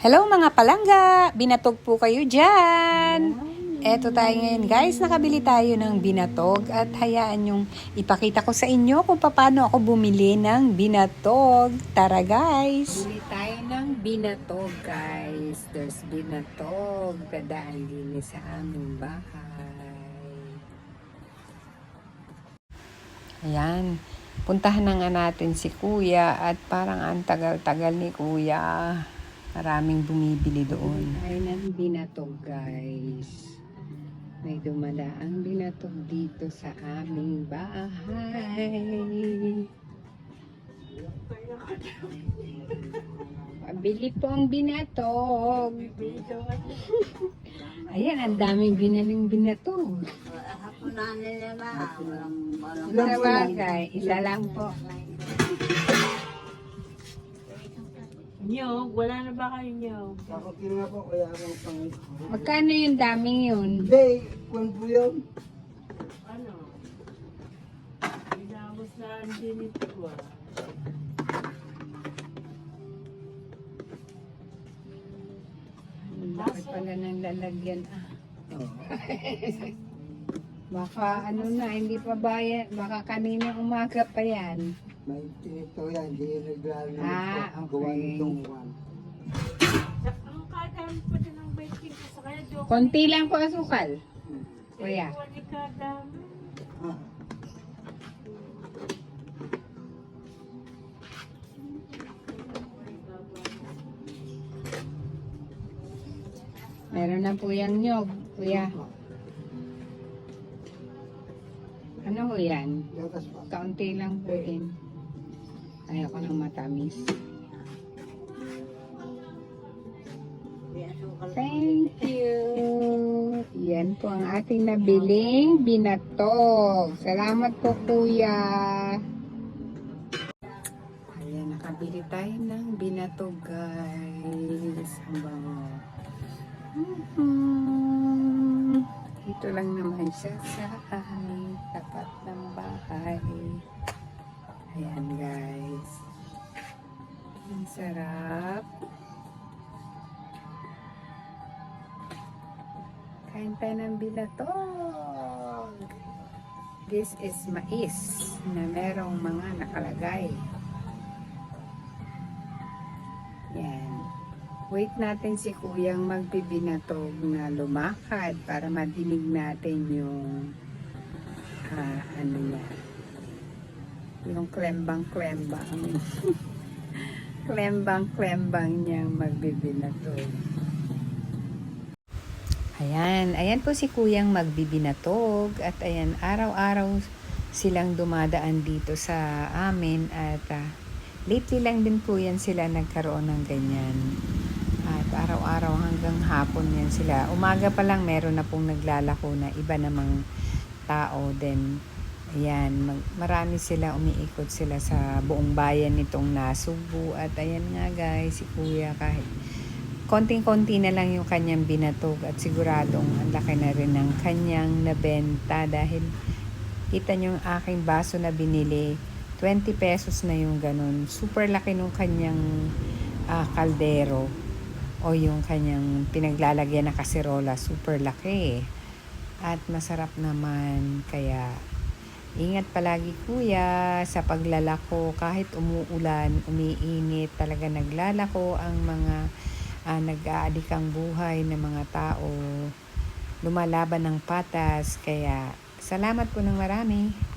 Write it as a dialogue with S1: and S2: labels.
S1: Hello mga palangga! Binatog po kayo dyan! Eto tayo ngayon guys, nakabili tayo ng binatog at hayaan yung ipakita ko sa inyo kung paano ako bumili ng binatog. Tara guys! Bili tayo ng binatog guys. There's binatog. Dadaan din sa aming bahay. Ayan. Puntahan na nga natin si kuya at parang ang tagal-tagal ni kuya. Maraming bumibili doon. Ay ng binatog guys. May dumala ang binatog dito sa aming bahay. Pabili po ang binatog. Ayan, ang daming binaling binatog. Sa bagay, isa lang po.
S2: Nyog, wala na ba kayo nyog?
S3: Bakit yun nga po, kaya akong pang...
S1: Magkano yung daming yun?
S3: Hindi, kung po yun.
S2: Ano? Pinamos na ang dinito ko ah.
S1: Laki pala ng lalagyan. Ah. Baka ano na, hindi pa bayan. Baka kanina umaga pa yan.
S3: May tinito yan, hindi yung naglalo
S1: Ah,
S3: po. Gawa
S1: okay.
S3: nitong one.
S2: Ang kadami pa din ng baking ko sa joke.
S1: Konti lang po asukal. Kuya.
S2: Kadami.
S3: Ah,
S1: Meron na po yung nyog. Kuya. Ano ho yan? Kaunti lang po din. Ayoko ng matamis. Thank you. Yan po ang ating nabiling binatog. Salamat po kuya. Ayan, nakabili tayo ng binatog guys. Ang. Mhm. Ito lang naman siya sa aming tapat ng bahay. Ayan guys. Ang sarap. Kain tayo ng binatog. This is mais na merong mga nakalagay. Yan. Wait natin si kuyang magbibinatog na lumakad para madinig natin yung Yung klembang-klembang. klembang-klembang niyang magbibinatog. Ayan, ayan po si Kuyang magbibinatog at ayan, araw-araw silang dumadaan dito sa amin at ah, lately lang din po yan sila nagkaroon ng ganyan. At araw-araw hanggang hapon yan sila. Umaga pa lang meron na pong naglalako na iba namang tao din. Ayan, mag, marami sila, umiikot sila sa buong bayan nitong Nasubo. At ayan nga guys, si Kuya kahit konting-konti na lang yung kanyang binatog at siguradong ang laki na rin ng kanyang nabenta dahil kita nyo yung aking baso na binili 20 pesos na yung ganun. Super laki nung kanyang ah, kaldero o yung kanyang pinaglalagyan na kaserola. Super laki. At masarap naman kaya Ingat palagi kuya sa paglalako kahit umuulan, umiinit, talaga naglalako ang mga ah, nag-aadikang buhay ng mga tao, lumalaban ng patas. Kaya salamat po ng marami.